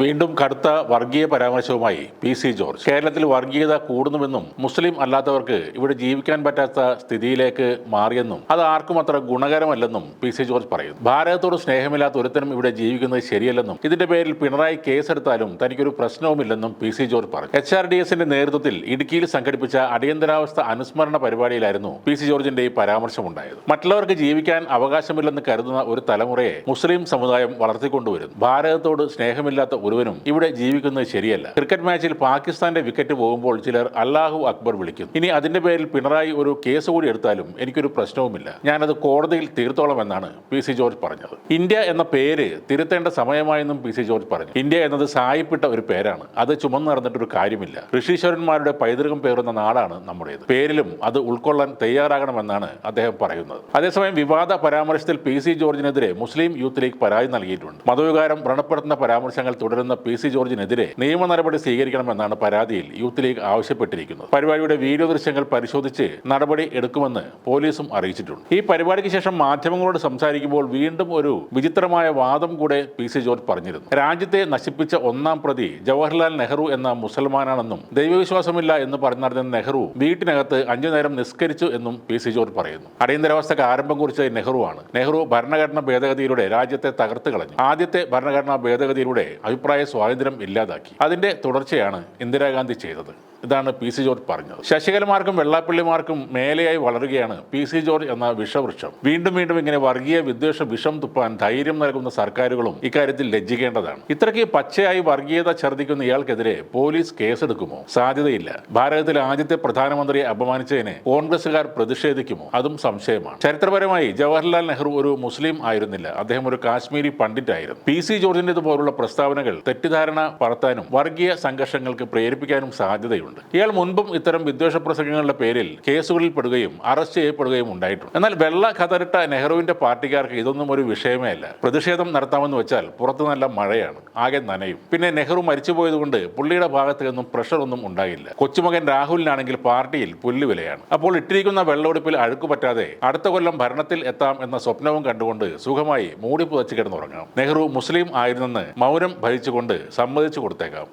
വീണ്ടും കടുത്ത വർഗീയ പരാമർശവുമായി പി സി ജോർജ്. കേരളത്തിൽ വർഗീയത കൂടുന്നുവെന്നും മുസ്ലിം അല്ലാത്തവർക്ക് ഇവിടെ ജീവിക്കാൻ പറ്റാത്ത സ്ഥിതിയിലേക്ക് മാറിയെന്നും അത് ആർക്കും അത്ര ഗുണകരമല്ലെന്നും പി സി ജോർജ് പറയുന്നു. ഭാരതത്തോട് സ്നേഹമില്ലാത്ത ഒരുത്തനും ഇവിടെ ജീവിക്കുന്നത് ശരിയല്ലെന്നും ഇതിന്റെ പേരിൽ പിണറായി കേസെടുത്താലും തനിക്കൊരു പ്രശ്നവുമില്ലെന്നും പി സി ജോർജ് പറഞ്ഞു. എച്ച് ആർ ഡി എസിന്റെ നേതൃത്വത്തിൽ ഇടുക്കിയിൽ സംഘടിപ്പിച്ച അടിയന്തരാവസ്ഥ അനുസ്മരണ പരിപാടിയിലായിരുന്നു പി സി ജോർജിന്റെ ഈ പരാമർശമുണ്ടായത്. മറ്റുള്ളവർക്ക് ജീവിക്കാൻ അവകാശമില്ലെന്ന് കരുതുന്ന ഒരു തലമുറയെ മുസ്ലിം സമുദായം വളർത്തിക്കൊണ്ടുവരുന്നു. ഭാരതത്തോട് സ്നേഹമില്ലാത്ത ഒരുവനും ഇവിടെ ജീവിക്കുന്നത് ശരിയല്ല. ക്രിക്കറ്റ് മാച്ചിൽ പാകിസ്ഥാന്റെ വിക്കറ്റ് പോകുമ്പോൾ ചിലർ അല്ലാഹു അക്ബർ വിളിക്കും. ഇനി അതിന്റെ പേരിൽ പിണറായി ഒരു കേസ് കൂടി എടുത്താലും എനിക്കൊരു പ്രശ്നവുമില്ല. ഞാനത് കോടതിയിൽ തീർത്തോളം എന്നാണ് പി സി ജോർജ് പറഞ്ഞത്. ഇന്ത്യ എന്ന പേര് തിരുത്തേണ്ട സമയമായെന്നും പി സി ജോർജ് പറഞ്ഞു. ഇന്ത്യ എന്നത് സായിപ്പിട്ട ഒരു പേരാണ്. അത് ചുമന്നു നടന്നിട്ടൊരു കാര്യമില്ല. ഋഷീശ്വരന്മാരുടെ പൈതൃകം പേറുന്ന നാടാണ് നമ്മുടേത്. പേരിലും അത് ഉൾക്കൊള്ളാൻ തയ്യാറാകണമെന്നാണ് അദ്ദേഹം പറയുന്നത്. അതേസമയം വിവാദ പരാമർശത്തിൽ പി സി ജോർജിനെതിരെ മുസ്ലിം യൂത്ത് ലീഗ് പരാതി നൽകിയിട്ടുണ്ട്. മതവികാരം വ്രണപ്പെടുത്തുന്ന പരാമർശങ്ങൾ തുടരുന്ന പി സി ജോർജിനെതിരെ നിയമ നടപടി സ്വീകരിക്കണമെന്നാണ് പരാതിയിൽ യൂത്ത് ലീഗ് ആവശ്യപ്പെട്ടിരിക്കുന്നത്. പരിപാടിയുടെ വീഡിയോ ദൃശ്യങ്ങൾ പരിശോധിച്ച് നടപടി എടുക്കുമെന്ന് പോലീസും അറിയിച്ചിട്ടുണ്ട്. ഈ പരിപാടിക്ക് ശേഷം മാധ്യമങ്ങളോട് സംസാരിക്കുമ്പോൾ വീണ്ടും ഒരു വിചിത്രമായ വാദം കൂടെ പി സി ജോർജ് പറഞ്ഞിരുന്നു. രാജ്യത്തെ നശിപ്പിച്ച ഒന്നാം പ്രതി ജവഹർലാൽ നെഹ്റു എന്ന മുസൽമാനാണെന്നും ദൈവവിശ്വാസമില്ല എന്ന് പറഞ്ഞു നടന്ന നെഹ്റു വീട്ടിനകത്ത് അഞ്ചു നേരം നിസ്കരിച്ചു എന്നും പി സി ജോർജ് പറയുന്നു. അടിയന്തരാവസ്ഥക്ക് ആരംഭം കുറിച്ചത് നെഹ്റുവാണ്. നെഹ്റു ഭരണഘടനാ ഭേദഗതിയിലൂടെ രാജ്യത്തെ തകർത്ത് കളഞ്ഞു. ആദ്യത്തെ ഭരണഘടനാ ഭേദഗതിയിലൂടെ അഭിപ്രായ സ്വാതന്ത്ര്യം ഇല്ലാതാക്കി. അതിന്റെ തുടർച്ചയാണ് ഇന്ദിരാഗാന്ധി ചെയ്തത്. ഇതാണ് പി സി ജോർജ് പറഞ്ഞത്. ശശികലമാർക്കും വെള്ളാപ്പള്ളിമാർക്കും മേലെയായി വളരുകയാണ് പി സി ജോർജ് എന്ന വിഷവൃക്ഷം. വീണ്ടും വീണ്ടും ഇങ്ങനെ വർഗീയ വിദ്വേഷ വിഷം തുപ്പാൻ ധൈര്യം നൽകുന്ന സർക്കാരുകളും ഇക്കാര്യത്തിൽ ലജ്ജിക്കേണ്ടതാണ്. ഇത്രയ്ക്ക് പച്ചയായി വർഗീയത ഛർദ്ദിക്കുന്ന ഇയാൾക്കെതിരെ പോലീസ് കേസെടുക്കുമോ? സാധ്യതയില്ല. ഭാരതത്തിലെ ആദ്യത്തെ പ്രധാനമന്ത്രിയെ അപമാനിച്ചതിനെ കോൺഗ്രസുകാർ പ്രതിഷേധിക്കുമോ? അതും സംശയമാണ്. ചരിത്രപരമായി ജവഹർലാൽ നെഹ്റു ഒരു മുസ്ലിം ആയിരുന്നില്ല. അദ്ദേഹം ഒരു കാശ്മീരി പണ്ഡിറ്റായിരുന്നു. പി സി ജോർജിന്റെത് പോലുള്ള പ്രസ്താവനകൾ തെറ്റിദ്ധാരണ പറത്താനും വർഗീയ സംഘർഷങ്ങൾക്ക് പ്രേരിപ്പിക്കാനും സാധ്യതയുണ്ട്. ഇയാൾ മുൻപും ഇത്തരം വിദ്വേഷ പ്രസംഗങ്ങളുടെ പേരിൽ കേസുകളിൽ പെടുകയും അറസ്റ്റ് ചെയ്യപ്പെടുകയും ഉണ്ടായിട്ടുണ്ട്. എന്നാൽ വെള്ള കതറിട്ട നെഹ്റുവിന്റെ പാർട്ടിക്കാർക്ക് ഇതൊന്നും ഒരു വിഷയമേ അല്ല. പ്രതിഷേധം നടത്താമെന്ന് വെച്ചാൽ പുറത്ത് നല്ല മഴയാണ് ആകെ നനയും. പിന്നെ നെഹ്റു മരിച്ചുപോയതുകൊണ്ട് പുള്ളിയുടെ ഭാഗത്ത് നിന്നും പ്രഷർ ഒന്നും ഉണ്ടായില്ല. കൊച്ചുമകൻ രാഹുലിനാണെങ്കിൽ പാർട്ടിയിൽ പുല്ലുവിലയാണ് അപ്പോൾ ഇട്ടിരിക്കുന്ന വെള്ളമെടുപ്പിൽ അഴുക്ക് പറ്റാതെ അടുത്ത കൊല്ലം ഭരണത്തിൽ എത്താം എന്ന സ്വപ്നവും കണ്ടുകൊണ്ട് സുഖമായി മൂടി പുതച്ച് കിടന്നുറങ്ങാം. നെഹ്റു മുസ്ലിം ആയിരുന്നെന്ന് മൗനം ഭരിച്ചുകൊണ്ട് സമ്മതിച്ചു കൊടുത്തേക്കാം.